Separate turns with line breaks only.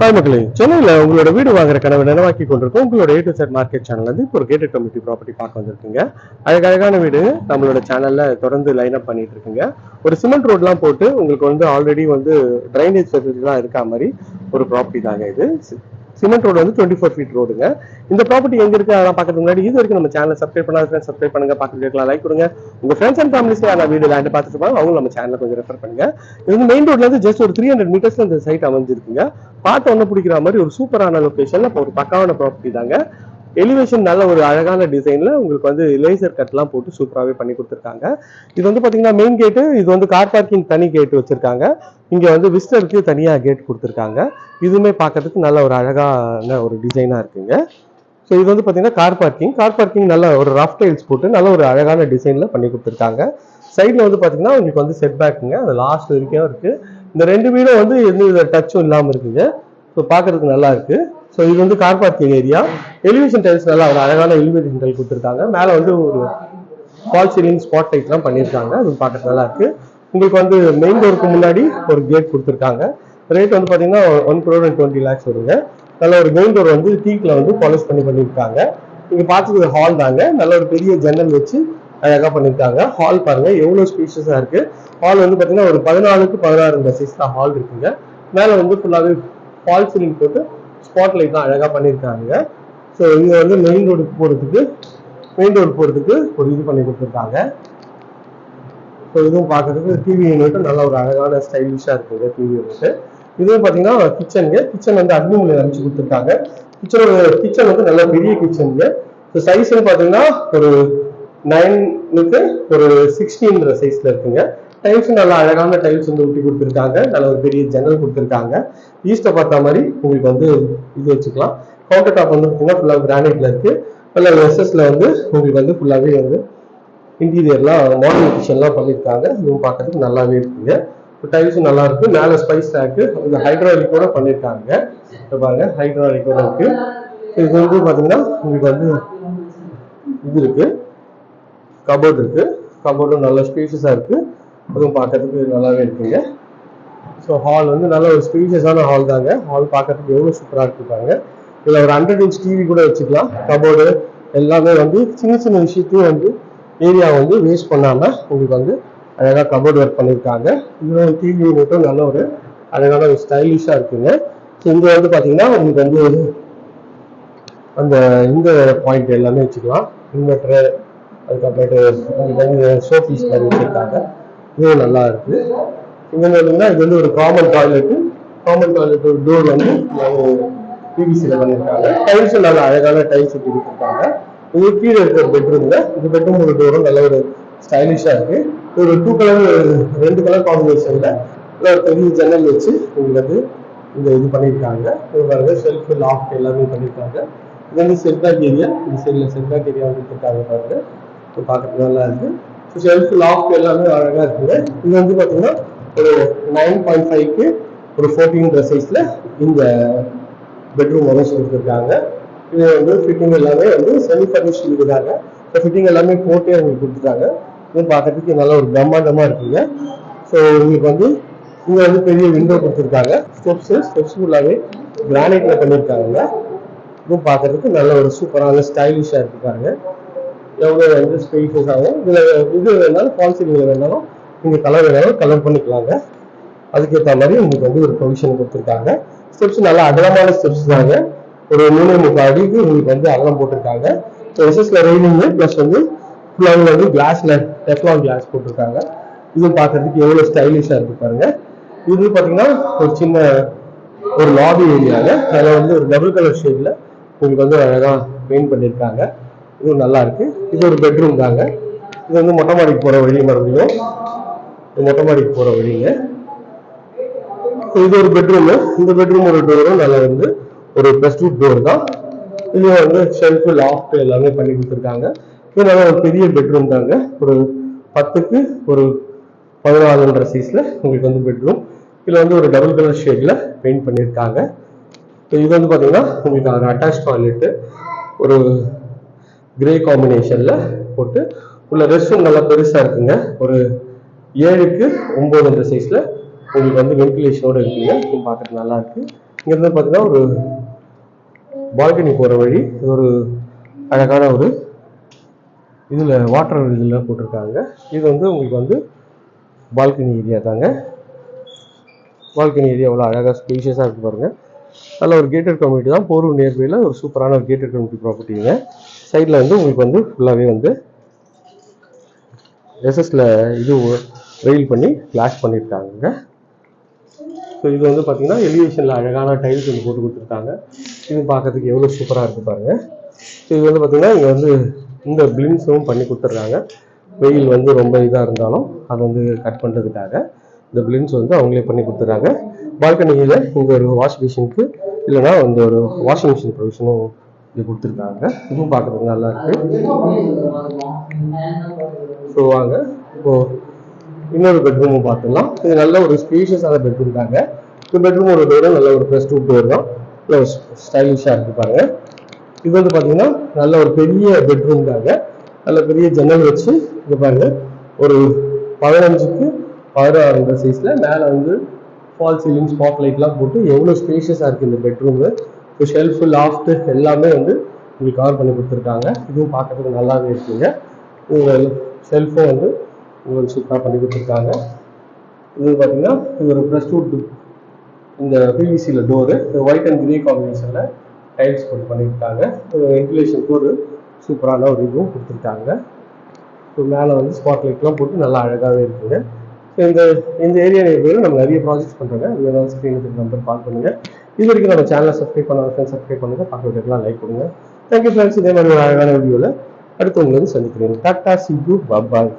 Hi மக்களே சென்னையில் உங்களோட வீடு வாங்குற கனவை நினைவாக்கி கொண்டிருக்கோம். உங்களோட A to Z market channel வந்து இப்போ ஒரு கேட்டட் கமிட்டி ப்ராப்பர்ட்டி பார்க்க வந்திருக்குங்க. அழகழகான வீடு நம்மளோட சேனல்ல தொடர்ந்து லைன் அப் பண்ணிட்டு இருக்குங்க. ஒரு சிமெண்ட் ரோட்லாம் போட்டு உங்களுக்கு வந்து ஆல்ரெடி வந்து ட்ரைனேஜ் ஃபெசிலிட்டிலாம் இருக்கா மாதிரி ஒரு ப்ராப்பர்ட்டி தாங்க இது. சிமெண்ட் ரோடு வந்து டுவெண்ட்டி ஃபோர் ஃபீட் ரோடுங்க இந்த ப்ராப்பர்ட்டி எங்க இருக்கு? அதெல்லாம் பார்க்கறதுக்கு முன்னாடி இது வரைக்கும் நம்ம சேனல் சப்ஸ்கிரைப் பண்ணாத சப்ஸ்கிரைப் பண்ணுங்க. பார்த்துட்டு இருக்கலாம். லைக் கொடுங்க. உங்க ஃப்ரெண்ட்ஸ் அண்ட் ஃபேமிலிஸ் நான் வீடு லேண்ட் பார்த்துட்டு இருப்பாங்க அவங்க நம்ம சேனலை கொஞ்சம் ரெஃபர் பண்ணுங்க. இது வந்து மெயின் ரோட்ல இருந்து ஜஸ்ட் ஒரு த்ரீ ஹண்ட்ரட் மீட்டர்ஸ்ல இந்த சைட் அமைஞ்சிருக்குங்க. பார்த்த ஒன்று பிடிக்கிற மாதிரி ஒரு சூப்பரான லொக்கேஷன்ல இப்போ ஒரு பக்காவான ப்ராப்பர்ட்டி தாங்க. எலிவேஷன் நல்ல ஒரு அழகான டிசைன்ல உங்களுக்கு வந்து லேசர் கட்லாம் போட்டு சூப்பராகவே பண்ணி கொடுத்துருக்காங்க. இது வந்து பார்த்தீங்கன்னா மெயின் கேட்டு இது வந்து கார் பார்க்கிங் தனி கேட் வச்சிருக்காங்க. இங்கே வந்து விசிட்டருக்கு தனியாக கேட் கொடுத்துருக்காங்க. இதுவுமே பார்க்கறதுக்கு நல்ல ஒரு அழகான ஒரு டிசைனாக இருக்குங்க. ஸோ இது வந்து பார்த்தீங்கன்னா கார் பார்க்கிங் கார் பார்க்கிங் நல்ல ஒரு ரஃப் டைல்ஸ் போட்டு நல்ல ஒரு அழகான டிசைனில் பண்ணி கொடுத்துருக்காங்க. சைடில் வந்து பார்த்தீங்கன்னா உங்களுக்கு வந்து செட் பேக்குங்க அது லாஸ்ட் வரைக்கும் இருக்குது இந்த ரெண்டு வீடும் வந்து எந்த வித டச்சும் இல்லாமல் இருக்குங்க. ஸோ பார்க்கறதுக்கு நல்லா இருக்குது ஸோ இது வந்து car parking area elevation tiles நல்லா ஒரு அழகான எலிவேஷன் டைல் கொடுத்துருக்காங்க. மேலே வந்து ஒரு ஃபால் சீலிங் ஸ்பாட் லைட்லாம் பண்ணியிருக்காங்க. அது பார்க்கறது நல்லா இருக்கு. உங்களுக்கு வந்து மெயின் டோருக்கு முன்னாடி ஒரு கேட் கொடுத்துருக்காங்க. ரேட் வந்து பார்த்தீங்கன்னா one crore and twenty lakhs வருங்க. நல்ல ஒரு மெயின் டோர் வந்து டீக்கில் வந்து பாலிஷ் பண்ணி பண்ணியிருக்காங்க. இங்கே பார்த்துக்கிறது ஹால் தாங்க. நல்ல ஒரு பெரிய ஜன்னல் வச்சு அழகா பண்ணியிருக்காங்க. ஹால் பாருங்கள் எவ்வளோ ஸ்பீஷஸாக இருக்குது ஹால் வந்து பார்த்தீங்கன்னா ஒரு பதினாலுக்கு பதினாறு சைஸ் தான் ஹால் இருக்குங்க. மேலே வந்து ஃபுல்லாகவே ஃபால் சீலிங் போட்டு ஸ்பாட் லைட் தான் அழகாக பண்ணியிருக்காங்க. ஸோ இது வந்து மெயின் ரோடுக்கு போகிறதுக்கு மெயின் ரோடு போகிறதுக்கு ஒரு இது பண்ணி கொடுத்துருக்காங்க. ஸோ இதுவும் பார்க்கறதுக்கு டிவி யூனிட் நல்ல ஒரு அழகான ஸ்டைலிஷாக இருக்குது டிவி யூனிட்டு இதுவும் பார்த்தீங்கன்னா கிச்சனுங்க கிச்சன் வந்து அக்னிமூலையில் அமைச்சு கொடுத்துருக்காங்க. கிச்சனோட கிச்சன் வந்து நல்ல பெரிய கிச்சனுங்க ஸோ சைஸ்ன்னு பார்த்தீங்கன்னா ஒரு நைனுக்கு ஒரு சிக்ஸ்டீன்ற சைஸில் இருக்குங்க. டைல்ஸ் நல்லா அழகான டைல்ஸ் வந்து ஒட்டி கொடுத்துருக்காங்க. நல்ல ஒரு பெரிய ஜன்னல் கொடுத்துருக்காங்க. ஈஸ்ட்டை பார்த்த மாதிரி உங்களுக்கு வந்து இது வச்சுக்கலாம். கவுண்டர் டாப் வந்து பார்த்தீங்கன்னா ஃபுல்லாக கிரானைட்ல இருக்கு. நல்ல எஸ்எஸ்ல வந்து உங்களுக்கு வந்து ஃபுல்லாகவே வந்து இன்டீரியர்லாம் மாடர்ன் கிச்சன்லாம் பண்ணியிருக்காங்க. இதுவும் பார்க்கறதுக்கு நல்லாவே இருக்குங்க டைல்ஸும் நல்லா இருக்கு. மேலே ஸ்பைஸ் ரேக்கு இந்த ஹைட்ராலிக் கூட பண்ணியிருக்காங்க. பாருங்க ஹைட்ராலிக் கூட இருக்கு. இது வந்து பார்த்தீங்கன்னா உங்களுக்கு வந்து இது இருக்கு. கபோர்ட் இருக்கு. கபோர்டும் நல்ல ஸ்பேஷஸாக இருக்கு. அதுவும் பார்க்கறதுக்கு நல்லாவே இருக்குங்க. ஸோ ஹால் வந்து நல்ல ஒரு ஸ்பீஷியஸான ஹால் தாங்க. ஹால் பார்க்கறதுக்கு எவ்வளோ சூப்பராக இருக்குப்பாங்க இதில் ஒரு ஹண்ட்ரட் இன்ச் டிவி கூட வச்சுக்கலாம். கபோர்டு எல்லாமே வந்து சின்ன சின்ன விஷயத்தையும் வந்து ஏரியா வந்து வேஸ்ட் பண்ணாமல் உங்களுக்கு வந்து அழகாக கபோர்டு ஒர்க் பண்ணியிருக்காங்க. இதில் டிவி யூனிட்டும் நல்ல ஒரு அழகான ஒரு ஸ்டைலிஷாக இருக்குங்க. ஸோ இங்கே வந்து பார்த்தீங்கன்னா உங்களுக்கு வந்து அந்த இந்த பாயிண்ட் எல்லாமே வச்சுக்கலாம். இன்வெர்டரு அதுக்கப்புறமேட்டு உங்களுக்கு வந்து ஷோ பீஸ் மாதிரி வச்சுருக்காங்க. இதுவும் நல்லா இருக்கு. இங்க வந்து பார்த்தீங்கன்னா இது வந்து ஒரு காமன் டாய்லெட் காமன் டாய்லெட் ஒரு டோர் வந்து பிவிசியில் பண்ணியிருக்காங்க டைல்ஸ் நல்லா அழகான டைல்ஸ் ஒட்டி கொடுத்துருக்காங்க. இது கீழே இருக்கிற பெட்ரூம்ல இந்த பெட்ரூம் ஒரு டோரும் நல்ல ஒரு ஸ்டைலிஷா இருக்கு. ஒரு டூ கலர் ரெண்டு கலர் காம்பினேஷன்ல ஒரு பெரிய ஜன்னல் வச்சு உங்களுக்கு இந்த இது பண்ணியிருக்காங்க இது பாருங்க செல்ஃப் லாக் எல்லாமே பண்ணியிருக்காங்க இது வந்து செட்பேக் ஏரியா இந்த சைடில் செட்பேக் ஏரியா கொடுத்துருக்காங்க பாருங்க. இது நல்லா இருக்கு. செல்ஃப் லாக் எல்லாமே அழகா இருக்குங்க இது வந்து பாத்தீங்கன்னா ஒரு நைன் பாயிண்ட் ஃபைவ்க்கு ஒரு ஃபோர்டீன் சைஸ்ல இந்த பெட்ரூம் அரேஞ்ச் கொடுத்துருக்காங்க. இது வந்து ஃபிட்டிங் எல்லாமே வந்து செமி ஃபர்னிஷ் இருக்காங்க ஸோ ஃபிட்டிங் எல்லாமே போட்டே அவங்களுக்கு கொடுத்துருக்காங்க இது பார்க்கறதுக்கு நல்ல ஒரு பிரம்மாண்டமா இருக்குங்க. ஸோ உங்களுக்கு வந்து இங்க வந்து பெரிய விண்டோ கொடுத்துருக்காங்க. ஸ்டெப்ஸ் ஸ்டெப்ஸ் ஃபுல்லாகவே கிரானைட்ல பண்ணியிருக்காங்க. இதுவும் பார்க்கறதுக்கு நல்ல ஒரு சூப்பரான ஸ்டைலிஷா இருக்காங்க எவ்வளோ வந்து ஸ்பேசஸ் ஆகும்? இதில் இது வேணாலும் ஃபால் வேணாலும் நீங்கள் கலர் வேணாலும் கலர் பண்ணிக்கலாங்க. அதுக்கேற்ற மாதிரி உங்களுக்கு வந்து ஒரு ப்ரொவிஷன் கொடுத்துருக்காங்க. ஸ்டெப்ஸ் நல்லா அகலமான ஸ்டெப்ஸ் தாங்க. ஒரு மூணு முக்கால் அடிக்கு உங்களுக்கு வந்து அகலம் போட்டிருக்காங்க. எஸ்எஸ்ல ரெயினிங் ப்ளஸ் வந்து ஃபுல்லாக வந்து கிளாஸில் டெஃப்லான் கிளாஸ் போட்டிருக்காங்க. இது பார்க்கறதுக்கு எவ்வளோ ஸ்டைலிஷாக இருக்கு பாருங்க. இது பார்த்தீங்கன்னா ஒரு சின்ன ஒரு லாபி ஏரியாவில் அதில் வந்து ஒரு டபுள் கலர் ஷேடில் உங்களுக்கு வந்து அழகாக பெயிண்ட் பண்ணியிருக்காங்க இதுவும் நல்லா இருக்கு. இது ஒரு பெட்ரூம் தாங்க. இது வந்து மொட்டை மாடிக்கு போகிற வழி மறுபடியும். மொட்டை மாடிக்கு போகிற வழிங்க. இது ஒரு பெட்ரூம் இந்த பெட்ரூம் ஒரு டோரும் நல்லா வந்து ஒரு ப்ளஸ் டூ டோர் தான். இது வந்து ஷெல்ஃப் லாஃப்ட் எல்லாமே பண்ணி கொடுத்துருக்காங்க. இது நல்லா ஒரு பெரிய பெட்ரூம் தாங்க. ஒரு பத்துக்கு ஒரு பதினாலுன்ற சைஸ்ல உங்களுக்கு வந்து பெட்ரூம் இதுல வந்து ஒரு டபுள் கலர் ஷேட்ல பெயிண்ட் பண்ணியிருக்காங்க இது வந்து பாத்தீங்கன்னா உங்களுக்கு அதில் அட்டாச் டாய்லெட்டு ஒரு கிரே காம்பினேஷன்ல போட்டு உள்ள ரெஸ்ட் ரூம் நல்லா பெருசா இருக்குங்க. ஒரு ஏழுக்கு ஒன்பதுன்ற சைஸ்ல உங்களுக்கு வந்து வென்டிலேஷனோட இருக்குங்க. இதுவும் பார்க்கறதுக்கு நல்லா இருக்கு. இங்கேருந்து பார்த்தீங்கன்னா ஒரு பால்கனி போகிற வழி இது ஒரு அழகான ஒரு இதில் வாட்டர் இதில் போட்டிருக்காங்க. இது வந்து உங்களுக்கு வந்து பால்கனி ஏரியா தாங்க. பால்கனி ஏரியா அவ்வளோ அழகாக ஸ்பேஷியஸாக இருக்கு பாருங்க. நல்ல ஒரு கேட்டட் கம்யூனிட்டி தான். போரூர் நியர்பையில் ஒரு சூப்பரான ஒரு கேட்டட் கம்யூனிட்டி ப்ராப்பர்ட்டிங்க சைடில் வந்து உங்களுக்கு வந்து ஃபுல்லாகவே வந்து எஸ்எஸில் இது ரெயில் பண்ணி ஃப்ளாஷ் பண்ணியிருக்காங்க ஸோ இது வந்து பார்த்தீங்கன்னா எலிவேஷனில் அழகான டைல்ஸ் வந்து போட்டு கொடுத்துருக்காங்க. இது பார்க்கறதுக்கு எவ்வளோ சூப்பராக இருக்குது பாருங்கள் ஸோ இது வந்து பார்த்திங்கன்னா இங்கே வந்து இந்த பிளின்ஸும் பண்ணி கொடுத்துட்றாங்க வெயில் வந்து ரொம்ப இதாக இருந்தாலும் அதை வந்து கட் பண்ணுறதுக்காக இந்த பிளின்ஸ் வந்து அவங்களே பண்ணி கொடுத்துட்றாங்க பால்கனியில் இங்கே ஒரு வாஷ் மிஷினுக்கு இல்லைனா வந்து ஒரு வாஷிங் மிஷின் ப்ரொவிஷனும் இது கொடுத்துருக்காங்க. இதுவும் பார்க்குறதுக்கு நல்லா இருக்கு. ஸோ வாங்க. இப்போ இன்னொரு பெட்ரூமும் பார்த்துக்கலாம் இது நல்ல ஒரு ஸ்பேஷியஸான பெட்ரூம் தாங்க. இந்த பெட்ரூமோட டோர் நல்ல ஒரு ப்ரெஸ் டூ டோர் தான். நல்ல ஒரு ஸ்டைலிஷாக இருக்கு பாருங்க. இது வந்து பார்த்தீங்கன்னா நல்ல ஒரு பெரிய பெட்ரூம் தாங்க. நல்ல பெரிய ஜன்னல் வச்சு இது பாருங்க. ஒரு பதினஞ்சுக்கு பதினாறுன்ற சைஸில் மேலே வந்து ஃபால் சீலிங் ஸ்பாட் லைட்லாம் போட்டு எவ்வளோ ஸ்பேஷியஸாக இருக்குது இந்த பெட்ரூமு இப்போ ஷெல்ஃபு லாஃப்ட்டு எல்லாமே வந்து உங்களுக்கு கவர் பண்ணி கொடுத்துருக்காங்க. இதுவும் பார்க்கறதுக்கு நல்லாவே இருக்குங்க. உங்கள் செல்ஃபும் வந்து உங்களுக்கு சூப்பராக பண்ணி கொடுத்துருக்காங்க. இது பார்த்தீங்கன்னா இது ஒரு ப்ளஸ் டூ இந்த பிவிசியில் டோரு ஒயிட் அண்ட் கிரே காம்பினேஷனில் டைல்ஸ் போட்டு பண்ணியிருக்காங்க. வென்டிலேஷன் ஒரு சூப்பரான ஒரு இதுவும் கொடுத்துருக்காங்க. ஸோ மேலே வந்து ஸ்பாட் லைட்லாம் போட்டு நல்லா அழகாகவே இருக்குங்க. இந்த இந்த ஏரியா பேர் நம்ம நிறைய ப்ராஜெக்ட்ஸ் பண்ணுறாங்க அது ஏதாவது ஸ்க்ரீன் நம்பர் கால் பண்ணுங்கள் இது வரைக்கும் நம்ம சேனலை சப்ஸ்கிரைப் பண்ண ஃப்ரெண்ட்ஸ் சப்ஸ்கிரைப் பண்ணுங்கள் பார்க்க வீட்டுக்குலாம் லைக் கொடுங்க. தேங்க்யூ ஃப்ரெண்ட்ஸ் இதே மாதிரி ஒரு அழகான வீடியோவில் அடுத்து உங்களுக்கு சந்திக்கிறேன். Tata C you bye